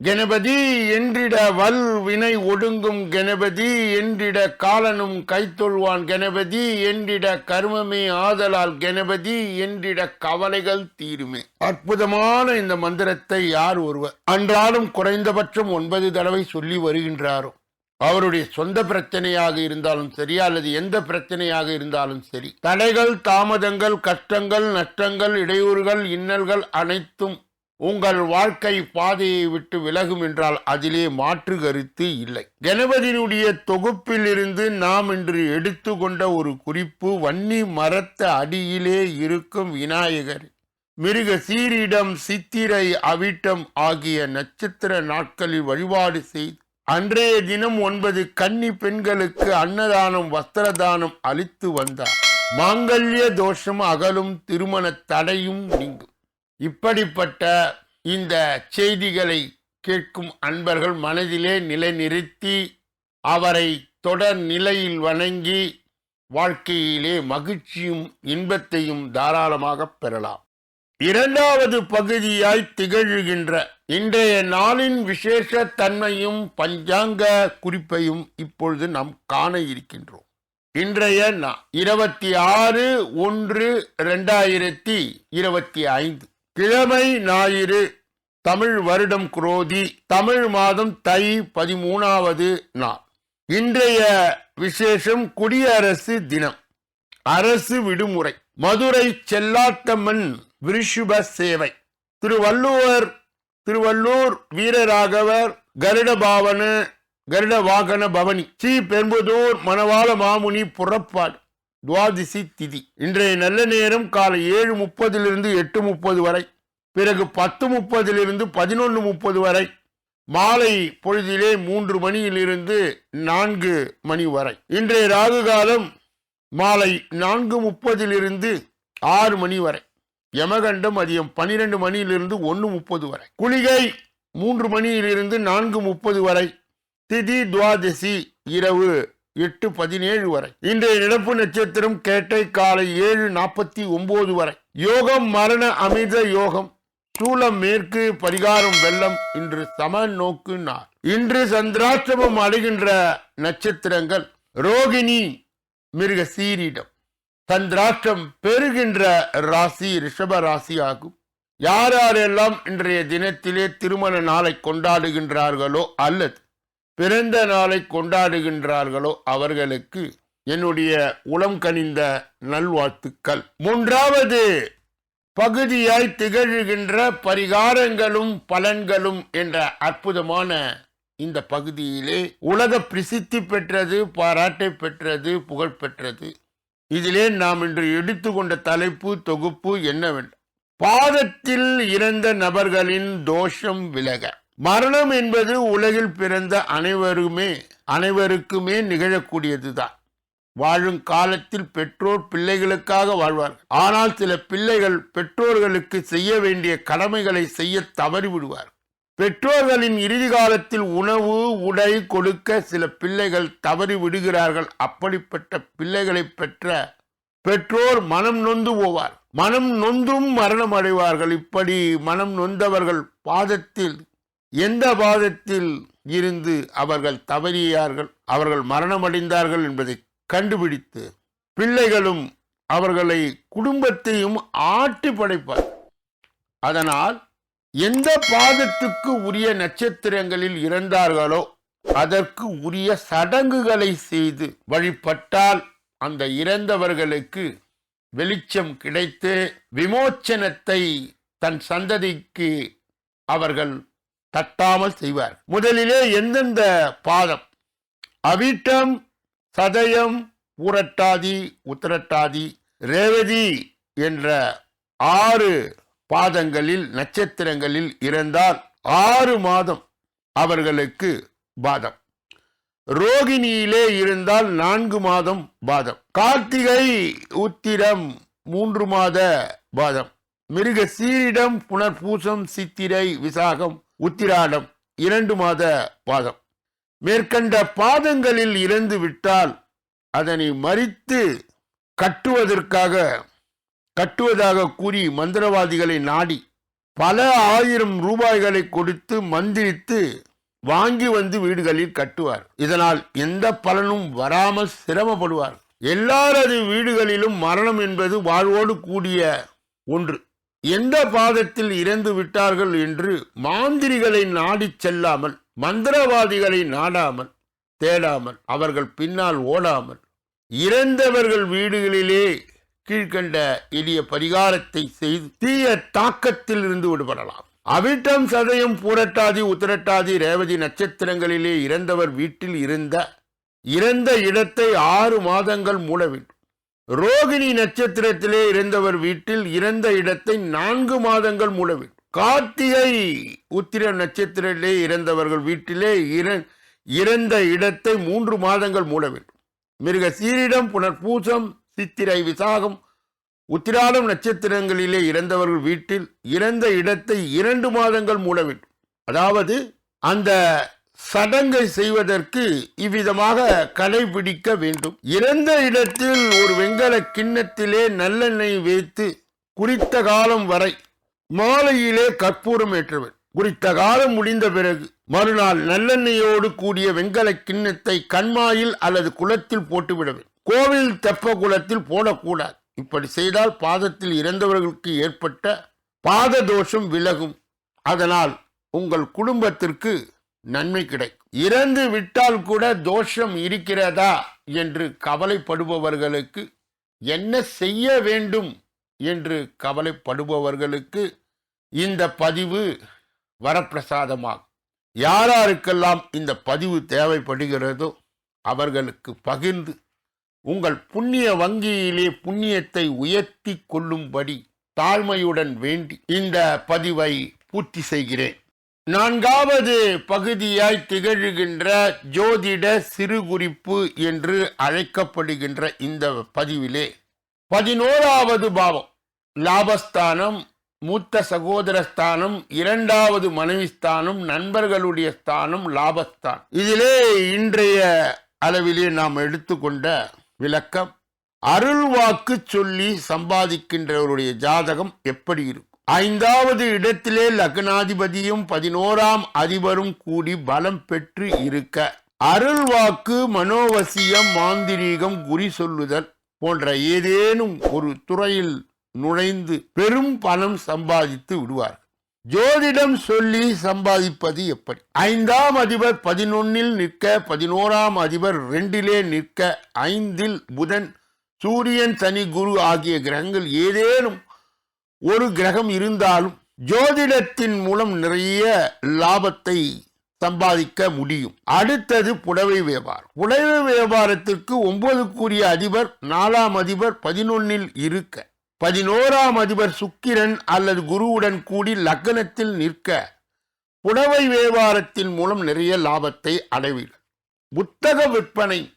கணபதி என்றிட வல் வினை ஒடுங்கும் கணபதி என்றிட காலனும் கைத்தொள்வான் கணபதி என்றிட கர்மமே ஆதலால் கணபதி என்றிட கவலைகள் தீருமே. அற்புதமான இந்த மந்திரத்தை யார் ஒருவர் அன்றாலும் குறைந்தபட்சம் ஒன்பது தடவை சொல்லி வருகின்றாரோ? அவருடைய சொந்த பிரச்சனையாக இருந்தாலும் சரி அல்லது எந்த பிரச்சனையாக இருந்தாலும் சரி தடைகள் தாமதங்கள் கஷ்டங்கள் நஷ்டங்கள் இடையூறுகள் இன்னல்கள் அனைத்தும் உங்கள் வாழ்க்கை பாதையை விட்டு விலகும் என்றால் அதிலே மாற்று கருத்து இல்லை. கணபதியினுடைய தொகுப்பில் இருந்து நாம் இன்று எடுத்துக்கொண்ட ஒரு குறிப்பு வன்னி மரத்த அடியிலே இருக்கும் விநாயகர் மிருக சீரிடம் சித்திரை அவிட்டம் ஆகிய நட்சத்திர நாட்களில் வழிபாடு செய்து அன்றைய தினம் ஒன்பது கன்னி பெண்களுக்கு அன்னதானம் வஸ்திரதானம் அளித்து வந்தார். மாங்கல்ய தோஷம் அகலும் திருமண தடையும் நீங்கும். இப்படிப்பட்ட இந்த செய்திகளை கேட்கும் அன்பர்கள் மனதிலே நிலைநிறுத்தி அவரை தொடர் நிலையில் வணங்கி வாழ்க்கையிலே மகிழ்ச்சியும் இன்பத்தையும் தாராளமாக பெறலாம். இரண்டாவது பகுதியாய் திகழ்கின்ற இன்றைய நாளின் விசேஷ தன்மையும் பஞ்சாங்க குறிப்பையும் இப்பொழுது நாம் காண இருக்கின்றோம். இன்றைய நா- இருபத்தி ஆறு ஒன்று ரெண்டாயிரத்தி இருபத்தி ஐந்து. கிழமை ஞாயிறு தமிழ் வருடம் குரோதி தமிழ் மாதம் தை பதிமூணாவது நாள். இன்றைய விசேஷம் குடியரசு தினம். அரசு விடுமுறை. மதுரை செல்லாத்தம்மன் விருஷுப சேவை. திருவள்ளுவர் திருவள்ளூர் வீரராகவர் கருடபாவன கருட வாகன பவனி. ஸ்ரீ பெரும்புதூர் மணவாள மாமுனி புறப்பாடு. துவாதிசி திதி. இன்றைய நல்ல நேரம் காலை ஏழு முப்பதிலிருந்து எட்டு முப்பது வரை பிறகு பத்து முப்பதிலிருந்து பதினொன்று முப்பது வரை மாலை பொழுதிலே மூன்று மணியிலிருந்து நான்கு மணி வரை. இன்றைய ராகு காலம் மாலை நான்கு முப்பதிலிருந்து ஆறு மணி வரை. யமகண்டம் மதியம் பனிரெண்டு மணியிலிருந்து ஒன்று முப்பது வரை. குளிகை மூன்று மணியிலிருந்து நான்கு முப்பது வரை. திதி துவாதசி இரவு எட்டு பதினேழு வரை. இன்றைய நிலப்பு நட்சத்திரம் கேட்டை காலை ஏழு நாற்பத்தி ஒன்பது வரை. யோகம் மரண அமிர்த யோகம் சூலம் மேற்கு பரிகாரம் வெள்ளம் இன்று சம நோக்கு நாள். இன்று சந்திராஷ்டமம் அடைகின்ற நட்சத்திரங்கள் ரோகிணி மிருக சீரிடம். சந்திராஷ்டம் பெறுகின்ற ராசி ரிஷப ராசி ஆகும். யார் யாரெல்லாம் இன்றைய தினத்திலே திருமண நாளை கொண்டாடுகின்றார்களோ அல்லது பிறந்த நாளை கொண்டாடுகின்றார்களோ அவர்களுக்கு என்னுடைய உளம் கனிந்த நல்வாழ்த்துக்கள். மூன்றாவது பகுதியாய் திகழ்கின்ற பரிகாரங்களும் பலன்களும் என்ற அற்புதமான இந்த பகுதியிலே உலக பிரசித்தி பெற்றது பாராட்டை பெற்றது புகழ் பெற்றது. இதிலே நாம் இன்று எடுத்துக்கொண்ட தலைப்பு தொகுப்பு என்னவென்றால் பாதத்தில் இறந்த நபர்களின் தோஷம் விலக. மரணம் என்பது உலகில் பிறந்த அனைவருமே அனைவருக்குமே நிகழக்கூடியதுதான். வாழும் காலத்தில் பெற்றோர் பிள்ளைகளுக்காக வாழ்வார்கள். ஆனால் சில பிள்ளைகள் பெற்றோர்களுக்கு செய்ய வேண்டிய கடமைகளை செய்ய தவறிவிடுவார் பெற்றோர்களின் இறுதி காலத்தில் உணவு உடை கொடுக்க சில பிள்ளைகள் தவறி விடுகிறார்கள் அப்படிப்பட்ட பிள்ளைகளை பெற்ற பெற்றோர் மனம் நொந்து போவார். மனம் நொந்தும் மரணம் அடைவார்கள். இப்படி மனம் நொந்தவர்கள் பாதத்தில் எந்த பாதத்தில் இருந்து அவர்கள் தவறியார்கள் அவர்கள் மரணமடைந்தார்கள் என்பதை கண்டுபிடித்து பிள்ளைகளும் அவர்களை குடும்பத்தையும் ஆட்டி படைப்பார். அதனால் எந்த பாதத்துக்கு உரிய நட்சத்திரங்களில் இறந்தார்களோ அதற்கு உரிய சடங்குகளை செய்து வழிபட்டால் அந்த இறந்தவர்களுக்கு வெளிச்சம் கிடைத்து விமோச்சனத்தை தன் சந்ததிக்கு அவர்கள் தட்டாமல் செய்வார். முதலிலே எந்தெந்த பாதம்? அவிட்டம் சதயம் ஊரட்டாதி உத்தரட்டாதி ரேவதி என்ற ஆறு பாதங்களில் நட்சத்திரங்களில் இருந்தால் ஆறு மாதம் அவர்களுக்கு பாதம். ரோகிணியிலே இருந்தால் நான்கு மாதம் பாதம். கார்த்திகை உத்திரம் மூன்று மாத பாதம். மிருக சீரிடம் புனர்பூசம் சித்திரை விசாகம் உத்திராடம் இரண்டு மாத பாதம். மேற்கண்ட பாதங்களில் இறந்து விட்டால் அதனை மறித்து கட்டுவதற்காக கட்டுவதாக கூறி மந்திரவாதிகளை நாடி பல ஆயிரம் ரூபாய்களை கொடுத்து மந்திரித்து வாங்கி வந்து வீடுகளில் கட்டுவார். இதனால் எந்த பலனும் வராமல் சிரமப்படுவார். எல்லாரது வீடுகளிலும் மரணம் என்பது வாழ்வோடு கூடிய ஒன்று. எந்த பாதத்தில் இறந்து விட்டார்கள் என்று மாந்திரிகளை நாடிச் செல்லாமல் மந்திரவாதிகளை நாடாமல் தேடாமல் அவர்கள் பின்னால் ஓடாமல் இறந்தவர்கள் வீடுகளிலே கீழ்கண்ட எளிய பரிகாரத்தை செய்து தீய தாக்கத்தில் இருந்து விடுபடலாம். அவிட்டம் சதயம் பூரட்டாதி உத்திரட்டாதி ரேவதி நட்சத்திரங்களிலே இறந்தவர் வீட்டில் இருந்த இறந்த இடத்தை ஆறு மாதங்கள் மூட வேண்டும். ரோகிணி நட்சத்திரத்திலே இறந்தவர் வீட்டில் இறந்த இடத்தை நான்கு மாதங்கள் மூட வேண்டும் கார்த்திகை உத்திர நட்சத்திரத்திலே இறந்தவர்கள் வீட்டிலே இற- இறந்த இடத்தை மூன்று மாதங்கள் மூட வேண்டும் மிருக சீரிடம் புனர்பூசம் சித்திரை விசாகம் உத்திராடம் நட்சத்திரங்களிலே இறந்தவர்கள் வீட்டில் இறந்த இடத்தை இரண்டு மாதங்கள் மூட வேண்டும் அதாவது அந்த சடங்கை செய்வதற்கு இவ்விதமாக கடைபிடிக்க வேண்டும். இறந்த இடத்தில் ஒரு வெங்கல கிண்ணத்திலே நல்லெண்ணெய் வைத்து குறித்த காலம் வரை மாலையிலே கற்பூரம் ஏற்றுவர் குறித்த காலம் முடிந்த பிறகு மறுநாள் நல்லெண்ணெயோடு கூடிய வெங்கல கிண்ணத்தை கண்மாயில் அல்லது குளத்தில் போட்டுவிடவர் கோவில் தெப்ப குளத்தில் போடக்கூடாது. இப்படி செய்தால் பாதத்தில் இறந்தவர்களுக்கு ஏற்பட்ட பாத தோஷம் விலகும். அதனால் உங்கள் குடும்பத்திற்கு நன்மை கிடைக்கும் இறந்து விட்டால் கூட தோஷம் இருக்கிறதா என்று கவலைப்படுபவர்களுக்கு என்ன செய்ய வேண்டும் என்று கவலைப்படுபவர்களுக்கு இந்த பதிவு வரப்பிரசாதமாகும். யாராருக்கெல்லாம் இந்த பதிவு தேவைப்படுகிறதோ அவர்களுக்கு பகிர்ந்து உங்கள் புண்ணிய வங்கியிலே புண்ணியத்தை உயர்த்தி கொள்ளும்படி தாழ்மையுடன் வேண்டி இந்த பதிவை பூர்த்தி செய்கிறேன். நான்காவது பகுதியாய் திகழ்கின்ற ஜோதிட சிறுகுறிப்பு என்று அழைக்கப்படுகின்ற இந்த பதிவிலே பதினோராவது பாவம். லாபஸ்தானம் மூத்த சகோதரஸ்தானம் இரண்டாவது மனைவி ஸ்தானம் நண்பர்களுடைய ஸ்தானம் லாபஸ்தான். இதிலே இன்றைய அளவிலே நாம் எடுத்துக்கொண்ட விளக்கம் அருள்வாக்கு சொல்லி சம்பாதிக்கின்றவருடைய ஜாதகம் எப்படி இருக்கும்? ஐந்தாவது இடத்திலே லக்னாதிபதியும் பதினோராம் அதிபரும் கூடி பலம் பெற்று இருக்க. அருள் வாக்கு மனோவசியம் மாந்திரீகம் குறி சொல்லுதல் போன்ற ஏதேனும் ஒரு துறையில் நுழைந்து பெரும் பணம் சம்பாதித்து விடுவார் ஜோதிடம் சொல்லி சம்பாதிப்பது எப்படி? ஐந்தாம் அதிபர் பதினொன்னில் நிற்க பதினோராம் அதிபர் ரெண்டிலே நிற்க ஐந்தில் புதன் சூரியன் சனி குரு ஆகிய கிரகங்கள் ஏதேனும் ஒரு கிரகம் இருந்தாலும் ஜோதிடத்தின் மூலம் நிறைய லாபத்தை சம்பாதிக்க முடியும். அடுத்தது புடவை வியாபாரம். புடவை வியாபாரத்திற்கு ஒன்பதுக்குரிய அதிபர் நாலாம் அதிபர் பதினொன்னில் இருக்க. பதினோராம் அதிபர் சுக்கிரன் அல்லது குருவுடன் கூடி லக்னத்தில் நிற்க. புடவை வியாபாரத்தின் மூலம் நிறைய லாபத்தை அடைவீர்கள். புத்தக விற்பனை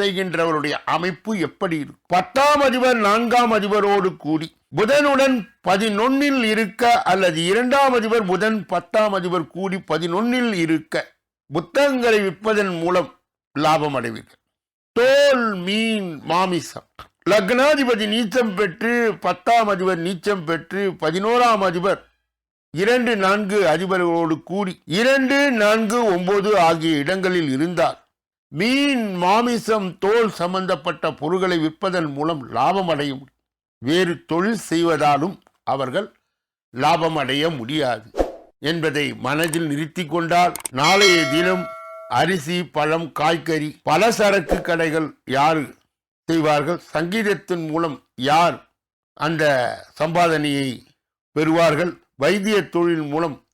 செய்கின்றவருடைய அமைப்பு எப்படி இருக்கும்? பத்தாம் அதிபர் நான்காம் அதிபரோடு கூடி புதனுடன் பதினொன்னில் இருக்க அல்லது இரண்டாம் அதிபர் புதன் பத்தாம் அதிபர் கூடி பதினொன்னில் இருக்க புத்தகங்களை விற்பதன் மூலம் லாபம் அடைவீர்கள். தோல் மீன் மாமிசம். லக்னாதிபதி நீச்சம் பெற்று பத்தாம் அதிபர் நீச்சம் பெற்று பதினோராம் அதிபர் இரண்டு நான்கு அதிபர்களோடு கூடி இரண்டு நான்கு ஒன்பது ஆகிய இடங்களில் இருந்தால் மீன் மாமிசம் தோல் சம்பந்தப்பட்ட பொருட்களை விற்பதன் மூலம் லாபம் அடைய முடியும் வேறு தொழில் செய்வதாலும் அவர்கள் லாபம் அடைய முடியாது. என்பதை மனதில் நிறுத்தி கொண்டால் நாளைய தினம் அரிசி பழம் காய்கறி பல சரக்கு கடைகள் யார் செய்வார்கள்? சங்கீதத்தின் மூலம் யார் அந்த சம்பாதனையை பெறுவார்கள்? வைத்திய தொழில் மூலம்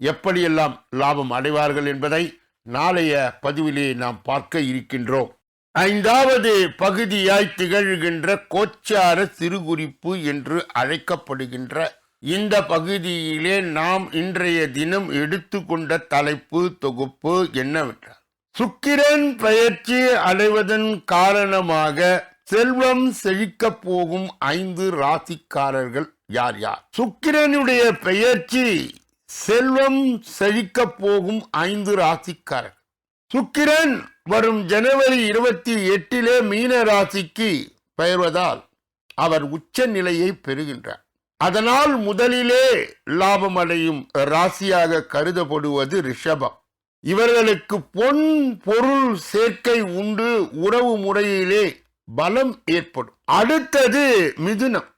எப்படியெல்லாம் லாபம் அடைவார்கள் என்பதை நாளைய பதிவிலே நாம் பார்க்க இருக்கின்றோம். ஐந்தாவது பகுதியாய் திகழ்கின்ற கோச்சார சிறுகுறிப்பு என்று அழைக்கப்படுகின்ற இந்த பகுதியிலே நாம் இன்றைய தினம் எடுத்துக்கொண்ட தலைப்பு தொகுப்பு என்னவென்றால் சுக்கிரன் பயிற்சி அடைவதன் காரணமாக செல்வம் செழிக்கப் போகும் ஐந்து ராசிக்காரர்கள் யார் யார்? சுக்கிரனுடைய பெயர்ச்சி செல்வம் செழிக்கப் போகும் ஐந்து ராசிக்காரர் சுக்கிரன் வரும் ஜனவரி இருபத்தி எட்டிலே மீன ராசிக்கு பெயர்வதால் அவர் உச்ச நிலையை பெறுகின்றார். அதனால் முதலிலே லாபம் அடையும் ராசியாக கருதப்படுவது ரிஷபம். இவர்களுக்கு பொன் பொருள் சேர்க்கை உண்டு உறவு முறையிலே பலம் ஏற்படும். அடுத்தது மிதுனம்.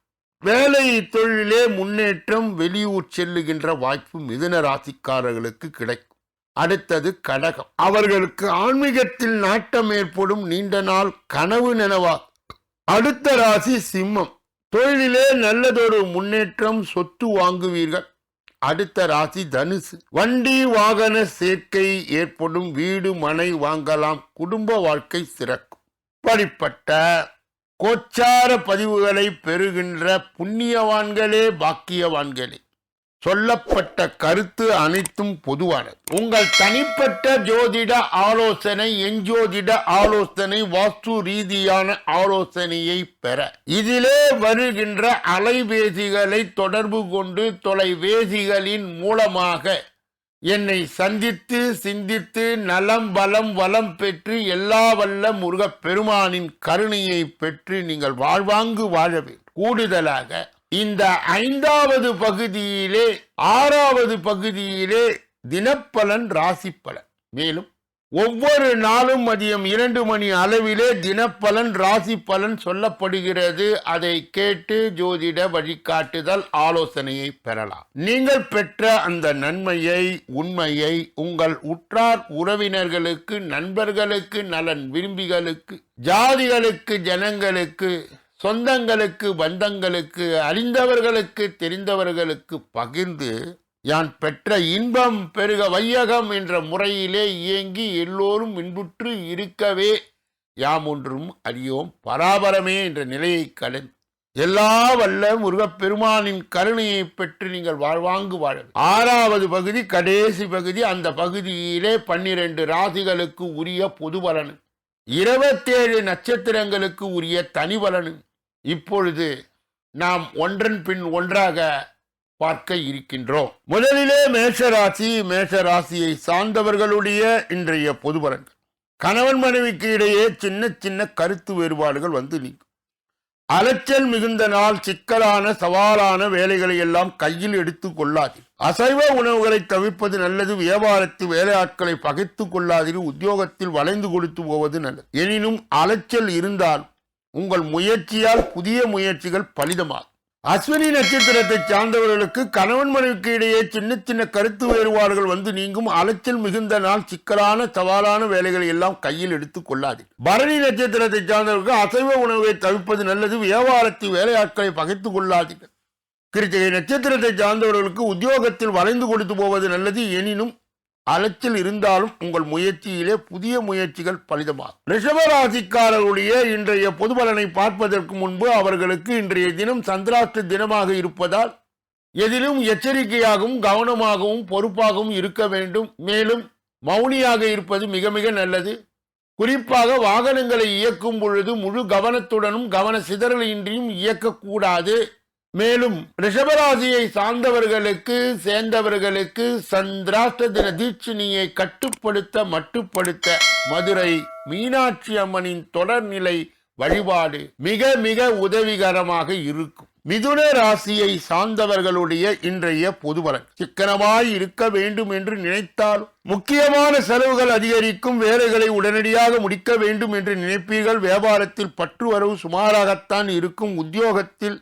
வேலை தொழிலே முன்னேற்றம் வெளியூர் செல்லுகின்ற வாய்ப்பு மிதுன ராசிக்காரர்களுக்கு கிடைக்கும். அடுத்தது கடகம். அவர்களுக்கு ஆன்மீகத்தில் நாட்டம் ஏற்படும் நீண்ட நாள் கனவு நினைவா? அடுத்த ராசி சிம்மம். தொழிலிலே நல்லதொரு முன்னேற்றம் சொத்து வாங்குவீர்கள். அடுத்த ராசி தனுசு. வண்டி வாகன சேர்க்கை ஏற்படும். வீடு மனை வாங்கலாம். குடும்ப வாழ்க்கை சிறக்கும். இப்படிப்பட்ட கோச்சார பதிவுகளை பெறுகின்ற புண்ணியவான்களே பாக்கியவான்களே. சொல்லப்பட்ட கருத்து அனைத்தும் பொதுவானது. உங்கள் தனிப்பட்ட ஜோதிட ஆலோசனை எஞ்சோதிட ஆலோசனை வாஸ்து ரீதியான ஆலோசனையை பெற. இதிலே வருகின்ற அலைபேசிகளை தொடர்பு கொண்டு தொலைபேசிகளின் மூலமாக என்னை சந்தித்து சிந்தித்து நலம் பலம் வளம் பெற்று எல்லா வல்ல முருகப் பெருமானின் கருணையை பெற்று நீங்கள் வாழ்வாங்கு வாழ வேண்டும். கூடுதலாக இந்த ஐந்தாவது பகுதியிலே ஆறாவது பகுதியிலே தினப்பலன் ராசி பலன் மேலும் ஒவ்வொரு நாளும் மதியம் இரண்டு மணி அளவிலே தினப்பலன் ராசி பலன் சொல்லப்படுகிறது. அதை கேட்டு ஜோதிட வழிகாட்டுதல் ஆலோசனையை பெறலாம். நீங்கள் பெற்ற அந்த நன்மையை உண்மையை உங்கள் உற்றார் உறவினர்களுக்கு நண்பர்களுக்கு நலன் விரும்பிகளுக்கு ஜாதிகளுக்கு ஜனங்களுக்கு சொந்தங்களுக்கு பந்தங்களுக்கு அறிந்தவர்களுக்கு தெரிந்தவர்களுக்கு பகிர்ந்து யான் பெற்ற இன்பம் பெருக வையகம் என்ற முறையிலே இயங்கி எல்லோரும் இன்புற்று இருக்கவே யாம் ஒன்றும் அறியோம் பராபரமே என்ற நிலையை கடன் எல்லா வல்ல முருகப்பெருமானின் கருணையை பெற்று நீங்கள் வாழ்வாங்கு வாழ ஆறாவது பகுதி கடைசி பகுதி அந்த பகுதியிலே பன்னிரண்டு ராசிகளுக்கு உரிய பொது பலனு இருபத்தேழு நட்சத்திரங்களுக்கு உரிய தனி பலனு இப்பொழுது நாம் ஒன்றன் பின் ஒன்றாக பார்க்க இருக்கின்றோம். முதலிலே மேஷராசி மேஷராசியை சார்ந்தவர்களுடைய இன்றைய பொது பலன்கள் கணவன் மனைவிக்கு இடையே சின்ன சின்ன கருத்து வேறுபாடுகள் வந்து நீங்கும் அலைச்சல் மிகுந்த நாள் சிக்கலான சவாலான வேலைகளை எல்லாம் கையில் எடுத்து கொள்ளாது அசைவ உணவுகளை தவிர்ப்பது நல்லது வியாபாரத்து வேலையாட்களை பகைத்துக் கொள்ளாதீர் உத்தியோகத்தில் வளைந்து கொடுத்து போவது நல்லது. எனினும் அலைச்சல் இருந்தால் உங்கள் முயற்சியால் புதிய முயற்சிகள் பலிதமாகும். அஸ்வினி நட்சத்திரத்தை சார்ந்தவர்களுக்கு கணவன் மனைவிக்கு இடையே சின்ன சின்ன கருத்து வேறுபாடுகள் வந்து நீங்கும். அலைச்சல் மிகுந்த நாள் சிக்கலான சவாலான வேலைகளை எல்லாம் கையில் எடுத்துக் கொள்ளாது பரணி நட்சத்திரத்தை சார்ந்தவர்களுக்கு அசைவ உணவை தவிர்ப்பது நல்லது. வியாபாரத்தில் வேலையாட்களை பகைத்துக் கொள்ளாதீர்கள். கிருத்திகை நட்சத்திரத்தை சார்ந்தவர்களுக்கு உத்தியோகத்தில் வளைந்து கொடுத்து போவது நல்லது. எனினும் அலைச்சல் இருந்தாலும் உங்கள் முயற்சியிலே புதிய முயற்சிகள் பலிதமாகும். ரிஷபராசிக்காரர்களுடைய இன்றைய பொதுபலனை பார்ப்பதற்கு முன்பு அவர்களுக்கு இன்றைய தினம் சந்திராஷ்ட தினமாக இருப்பதால் எதிலும் எச்சரிக்கையாகவும் கவனமாகவும் பொறுப்பாகவும் இருக்க வேண்டும். மேலும் மௌனியாக இருப்பது மிக மிக நல்லது. குறிப்பாக வாகனங்களை இயக்கும் பொழுது முழு கவனத்துடனும் கவன சிதறலின்றியும் இயக்கக்கூடாது. மேலும் ரிஷபராசியை சார்ந்தவர்களுக்கு சேர்ந்தவர்களுக்கு சந்திராஷ்ட தின தீட்சிணியை கட்டுப்படுத்த மட்டுப்படுத்த மதுரை மீனாட்சி அம்மனின் தொடர்நிலை வழிபாடு மிக மிக உதவிகரமாக இருக்கும். மிதுன ராசியை சார்ந்தவர்களுடைய இன்றைய பொதுபலன் சிக்கனமாய் இருக்க வேண்டும் என்று நினைத்தாலும் முக்கியமான செலவுகள் அதிகரிக்கும் வேலைகளை உடனடியாக முடிக்க வேண்டும் என்று நினைப்பீர்கள். வியாபாரத்தில் பற்று வரவு சுமாராகத்தான் இருக்கும். உத்தியோகத்தில்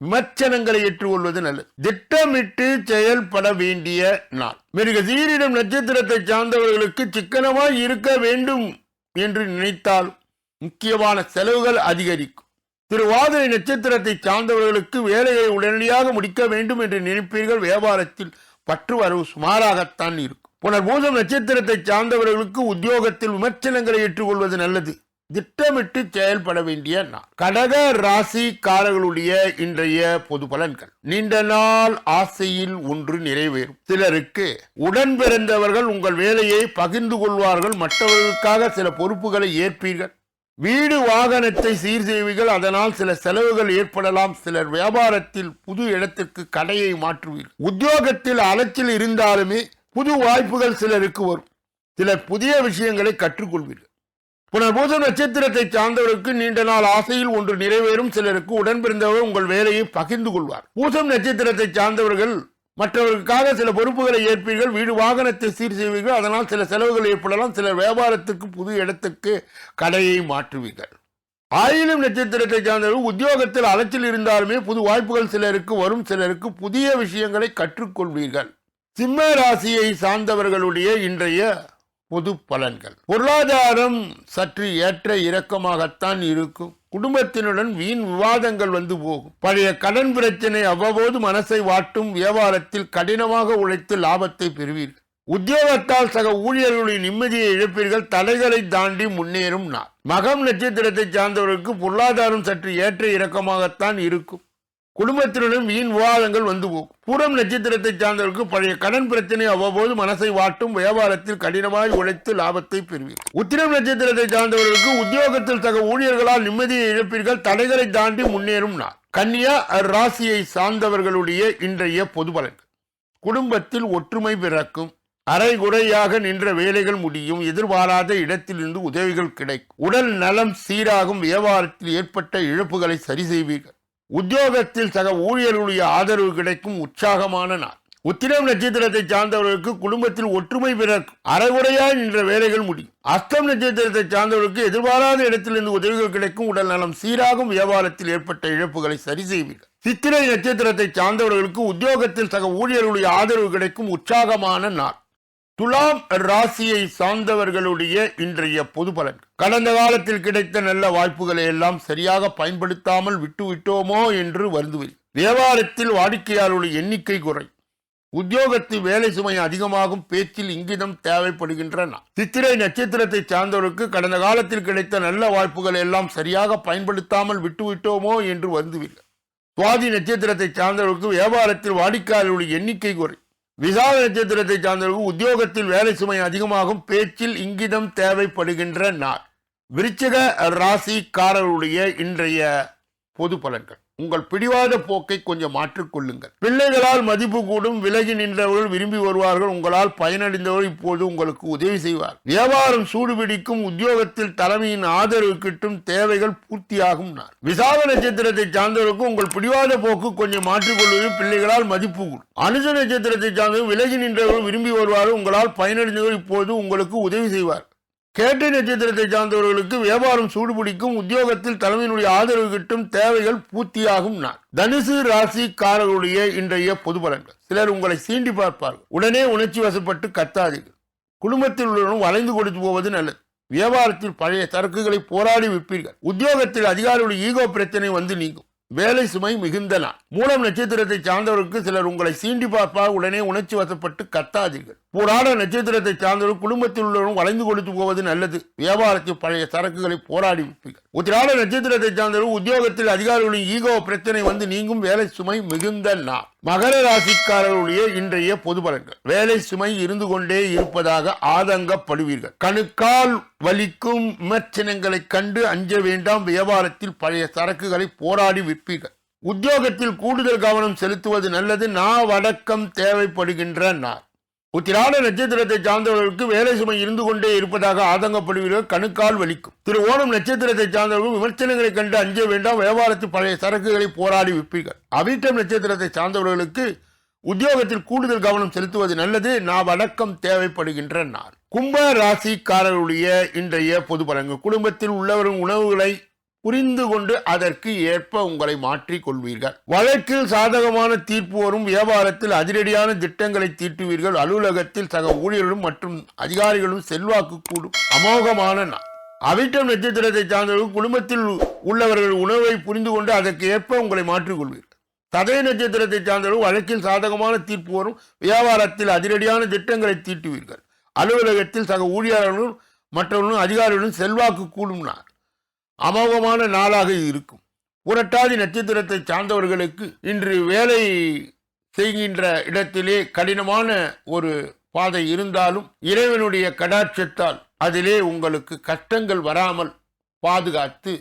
விமர்சனங்களை ஏற்றுக்கொள்வது நல்லது. திட்டமிட்டு செயல்பட வேண்டிய நாள். மிருக சீரிடம் நட்சத்திரத்தை சார்ந்தவர்களுக்கு சிக்கனமாய் இருக்க வேண்டும் என்று நினைத்தால் முக்கியமான செலவுகள் அதிகரிக்கும். திருவாதிரை நட்சத்திரத்தை சார்ந்தவர்களுக்கு வேலைகளை உடனடியாக முடிக்க வேண்டும் என்று நினைப்பீர்கள். வியாபாரத்தில் பற்று வரவு சுமாராகத்தான் இருக்கும். புனர்பூசம் நட்சத்திரத்தை சார்ந்தவர்களுக்கு உத்தியோகத்தில் விமர்சனங்களை ஏற்றுக்கொள்வது நல்லது. திட்டமிட்டு செயல்பட வேண்டிய நாள். கடக ராசிக்காரர்களுடைய இன்றைய பொது பலன்கள். நீண்ட நாள் ஆசையில் ஒன்று நிறைவேறும். சிலருக்கு உடன் பிறந்தவர்கள் உங்கள் வேலையை பகிர்ந்து கொள்வார்கள். மற்றவர்களுக்காக சில பொறுப்புகளை ஏற்பீர்கள். வீடு வாகனத்தை சீர் செய்வீர்கள் அதனால் சில செலவுகள் ஏற்படலாம். சிலர் வியாபாரத்தில் புது இடத்திற்கு கடையை மாற்றுவீர்கள். உத்தியோகத்தில் அலைச்சல் இருந்தாலுமே புது வாய்ப்புகள் சிலருக்கு வரும். சிலர் புதிய விஷயங்களை கற்றுக்கொள்வீர்கள். புனர்பூச நட்சத்திரத்தை சார்ந்தவருக்கு நீண்ட நாள் ஆசையில் ஒன்று நிறைவேறும். சிலருக்கு உடன் பிறந்தவர் உங்கள் வேலையை பகிர்ந்து கொள்வார். பூசம் நட்சத்திரத்தை சார்ந்தவர்கள் மற்றவர்களுக்காக சில பொறுப்புகளை ஏற்பீர்கள். வீடு வாகனத்தை சீர் செய்வீர்கள். அதனால் சில செலவுகள் ஏற்படலாம். சில வியாபாரத்துக்கு புது இடத்துக்கு கடையை மாற்றுவீர்கள். ஆயிலும் நட்சத்திரத்தை சார்ந்தவர்கள் உத்தியோகத்தில் அலைச்சல் இருந்தாலுமே புது வாய்ப்புகள் சிலருக்கு வரும். சிலருக்கு புதிய விஷயங்களை கற்றுக்கொள்வீர்கள். சிம்ம ராசியை சார்ந்தவர்களுடைய இன்றைய பொது பலன்கள் பொருளாதாரம் சற்று ஏற்ற இறக்கமாகத்தான் இருக்கும். குடும்பத்தினுடன் வீண் விவாதங்கள் வந்து போகும். பழைய கடன் பிரச்சனை அவ்வப்போது மனசை வாட்டும் வியாபாரத்தில் கடினமாக உழைத்து லாபத்தை பெறுவீர்கள் உத்தியோகத்தால் சக ஊழியர்களுடைய நிம்மதியை இழப்பீர்கள். தடைகளை தாண்டி முன்னேறும் நாள். மகம் நட்சத்திரத்தை சார்ந்தவர்களுக்கு பொருளாதாரம் சற்று ஏற்ற இறக்கமாகத்தான் இருக்கும். குடும்பத்தினரும் வீண் விவாதங்கள் வந்து போகும் பூரம் நட்சத்திரத்தை சார்ந்தவர்களுக்கு பழைய கடன் பிரச்சனை அவ்வப்போது மனசை வாட்டும் வியாபாரத்தில் கடினமாய் உழைத்து லாபத்தை பெறுவீர்கள் உத்திரம் நட்சத்திரத்தை சார்ந்தவர்களுக்கு உத்தியோகத்தில் சக ஊழியர்களால் நிம்மதியை இழப்பீர்கள் தடைகளை தாண்டி முன்னேறும் நாள். கன்னியா ராசியை சார்ந்தவர்களுடைய இன்றைய பொது பலன்கள். குடும்பத்தில் ஒற்றுமை பிறக்கும் அரைகுறையாக நின்ற வேலைகள் முடியும் எதிர்பாராத இடத்திலிருந்து உதவிகள் கிடைக்கும். உடல் நலம் சீராகும் வியாபாரத்தில் ஏற்பட்ட இழப்புகளை சரி செய்வீர்கள். உத்தியோகத்தில் சக ஊழியர்களுடைய ஆதரவு கிடைக்கும் உற்சாகமான நாள். உத்திரம் நட்சத்திரத்தை சார்ந்தவர்களுக்கு குடும்பத்தில் ஒற்றுமை பிறக்கும் அரைகுறையாய் நின்ற வேலைகள் முடியும். அஸ்தம் நட்சத்திரத்தை சார்ந்தவர்களுக்கு எதிர்பாராத இடத்திலிருந்து உதவிகள் கிடைக்கும். உடல் நலம் சீராகும். வியாபாரத்தில் ஏற்பட்ட இழப்புகளை சரி செய்வீர்கள். சித்திரை நட்சத்திரத்தை சார்ந்தவர்களுக்கு உத்தியோகத்தில் சக ஊழியர்களுடைய ஆதரவு கிடைக்கும் உற்சாகமான நாள். துலாம் ராசியை சார்ந்தவர்களுடைய இன்றைய பொது பலன். கடந்த காலத்தில் கிடைத்த நல்ல வாய்ப்புகளை எல்லாம் சரியாக பயன்படுத்தாமல் விட்டு விட்டோமோ என்று வருந்துவில் வியாபாரத்தில் வாடிக்கையாளருடைய எண்ணிக்கை குறை. உத்தியோகத்தில் வேலை சுமை அதிகமாகும் பேச்சில் இங்கிதம் தேவைப்படுகின்றன. சித்திரை நட்சத்திரத்தை சார்ந்தவருக்கு கடந்த காலத்தில் கிடைத்த நல்ல வாய்ப்புகள் எல்லாம் சரியாக பயன்படுத்தாமல் விட்டுவிட்டோமோ என்று வருந்துவில்லை சுவாதி நட்சத்திரத்தை சார்ந்தவருக்கு வியாபாரத்தில் வாடிக்கையாளருடைய எண்ணிக்கை குறை. விசாக நட்சத்திரத்தை சார்ந்தவர்கள் உத்தியோகத்தில் வேலை சுமை அதிகமாகும் பேச்சில் இங்கிதம் தேவைப்படுகின்ற நாள். விருச்சிக ராசிக்காரருடைய இன்றைய பொது பலன்கள். உங்கள் பிடிவாத போக்கை கொஞ்சம் மாற்றிக்கொள்ளுங்கள் பிள்ளைகளால் மதிப்பு கூடும் விலகி நின்றவர்கள் விரும்பி வருவார்கள் உங்களால் பயனடைந்தவர்கள் இப்போது உங்களுக்கு உதவி செய்வார். வியாபாரம் சூடுபிடிக்கும் உத்தியோகத்தில் தலைமையின் ஆதரவு கிட்டும் தேவைகள் பூர்த்தியாகும் நாள். விசாக நட்சத்திரத்தை சார்ந்தவர்களுக்கு உங்கள் பிடிவாத போக்கு கொஞ்சம் மாற்றிக்கொள்வது பிள்ளைகளால் மதிப்பு கூடும். அனுச நட்சத்திரத்தை சார்ந்தவர்கள் விலகி நின்றவர்கள் விரும்பி வருவார்கள் உங்களால் பயனடைந்தவர்கள் இப்போது உங்களுக்கு உதவி செய்வார். கேட்டை நட்சத்திரத்தை சார்ந்தவர்களுக்கு வியாபாரம் சூடுபிடிக்கும் உத்தியோகத்தில் தலைமையினுடைய ஆதரவு கிட்டும் தேவைகள் பூர்த்தியாகும் நான் தனுசு ராசிக்காரர்களுடைய இன்றைய பொது பலன்கள். சிலர் உங்களை சீண்டி பார்ப்பார்கள். உடனே உணர்ச்சி வசப்பட்டு கத்தாதீர்கள். குடும்பத்தில் உள்ளவரும் வளைந்து கொடுத்து போவது நல்லது. வியாபாரத்தில் பழைய சரக்குகளை போராடி விற்பீர்கள். உத்தியோகத்தில் அதிகாரிகளுடைய ஈகோ பிரச்சனை வந்து நீங்கும். வேலை சுமை மிகுந்த நாள். மூலம் நட்சத்திரத்தை சார்ந்தவருக்கு சிலர் உங்களை சீண்டி பார்ப்பார் உடனே உணர்ச்சி வசப்பட்டு கத்தாதீர்கள். போராட நட்சத்திரத்தை சார்ந்தவர் குடும்பத்தில் உள்ளவரும் வளைந்து கொடுத்து போவது நல்லது. வியாபாரத்தில் பழைய சரக்குகளை போராடி உத்திராட நட்சத்திரத்தை சார்ந்தவரும் உத்தியோகத்தில் அதிகாரிகளின் ஈகோ பிரச்சனை வந்து நீங்கும் வேலை சுமை மிகுந்த நாள். மகர ராசிக்காரர்களுடைய இன்றைய பொது பலன்கள். வேலை சுமை இருந்து கொண்டே இருப்பதாக ஆதங்கப்படுவீர்கள். கணுக்கால் வலிக்கும் விமர்சனங்களைக் கண்டு அஞ்ச வேண்டாம். வியாபாரத்தில் பழைய சரக்குகளை போராடி விற்பீர்கள். உத்தியோகத்தில் கூடுதல் கவனம் செலுத்துவது நல்லது. நாவடக்கம் தேவைப்படுகின்ற நாள். உத்திராட நட்சத்திரத்தை சார்ந்தவர்களுக்கு வேலை சுமை இருந்து கொண்டே இருப்பதாக ஆதங்கப்படுவீர்கள் கணுக்கால் வலிக்கும். திரு ஓணம் நட்சத்திரத்தை சார்ந்தவர்கள் விமர்சனங்களை கண்டு அஞ்ச வேண்டாம் வியாபாரத்தில் பழைய சரக்குகளை போராடி விற்பீர்கள். அவிட்டம் நட்சத்திரத்தை சார்ந்தவர்களுக்கு உத்தியோகத்தில் கூடுதல் கவனம் செலுத்துவது நல்லது நாம் அடக்கம் தேவைப்படுகின்ற நாள் கும்ப ராசிக்காரருடைய இன்றைய பொது பலன்கள். குடும்பத்தில் உள்ளவரின் உணவுகளை புரிந்து கொண்டு அதற்கு ஏற்ப உங்களை மாற்றிக் கொள்வீர்கள். வழக்கில் சாதகமான தீர்ப்பு வரும் வியாபாரத்தில் அதிரடியான திட்டங்களை தீட்டுவீர்கள். அலுவலகத்தில் சக ஊழியர்களும் மற்றும் அதிகாரிகளும் செல்வாக்கு கூடும். அமோகமான அவிட்டம் நட்சத்திரத்தை சார்ந்தவர்கள் குடும்பத்தில் உள்ளவர்கள் உணவை புரிந்து கொண்டு அதற்கு ஏற்ப உங்களை மாற்றிக் கொள்வீர்கள். சதய நட்சத்திரத்தை சார்ந்தவர்கள் வழக்கில் சாதகமான தீர்ப்பு வரும் வியாபாரத்தில் அதிரடியான திட்டங்களை தீட்டுவீர்கள். அலுவலகத்தில் சக ஊழியர்களும் மற்றவர்களும் அதிகாரிகளும் செல்வாக்கு கூடும்னார் அமோகமான நாளாக இருக்கும். புரட்டாதி நட்சத்திரத்தை சார்ந்தவர்களுக்கு இன்று வேலை செய்கின்ற இடத்திலே கடினமான ஒரு பாதை இருந்தாலும் இறைவனுடைய கடாட்சத்தால் அதிலே உங்களுக்கு கஷ்டங்கள் வராமல் பாதுகாத்து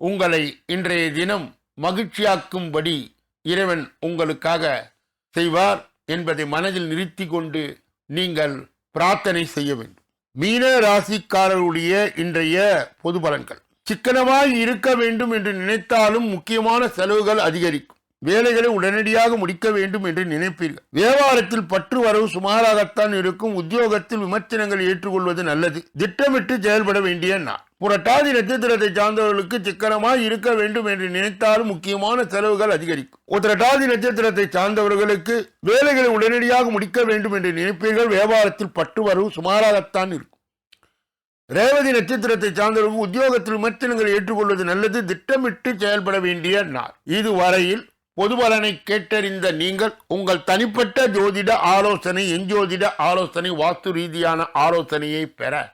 உங்களை இன்றைய தினம் மகிழ்ச்சியாக்கும்படி இறைவன் உங்களுக்காக செய்வார் என்பதை மனதில் நிறுத்தி கொண்டு நீங்கள் பிரார்த்தனை செய்ய வேண்டும். மீன ராசிக்காரருடைய இன்றைய பொது பலன்கள். சிக்கனமாய் இருக்க வேண்டும் என்று நினைத்தாலும் முக்கியமான செலவுகள் அதிகரிக்கும். வேலைகளை உடனடியாக முடிக்க வேண்டும் என்று நினைப்பீர்கள். வியாபாரத்தில் பற்று வரவு சுமாராகத்தான் இருக்கும். உத்தியோகத்தில் விமர்சனங்கள் ஏற்றுக்கொள்வது நல்லது. திட்டமிட்டு செயல்பட வேண்டிய நாள். புரட்டாதி நட்சத்திரத்தை சார்ந்தவர்களுக்கு சிக்கனமாய் இருக்க வேண்டும் என்று நினைத்தாலும் முக்கியமான செலவுகள் அதிகரிக்கும். உத்திரட்டாதி நட்சத்திரத்தை சார்ந்தவர்களுக்கு வேலைகளை உடனடியாக முடிக்க வேண்டும் என்று நினைப்பீர்கள். வியாபாரத்தில் பற்று வரவு சுமாராகத்தான் இருக்கும். ரேவதி நட்சத்திரத்தை சார்ந்தவர்கள் உத்தியோகத்தில் விமர்சனங்களை ஏற்றுக்கொள்வது நல்லது திட்டமிட்டு செயல்பட வேண்டிய நாள். இதுவரையில் பொதுபலனை கேட்டறிந்த நீங்கள் உங்கள் தனிப்பட்ட ஜோதிட ஆலோசனை எஞ்சோதிட ஆலோசனை வாஸ்து ரீதியான ஆலோசனையை பெற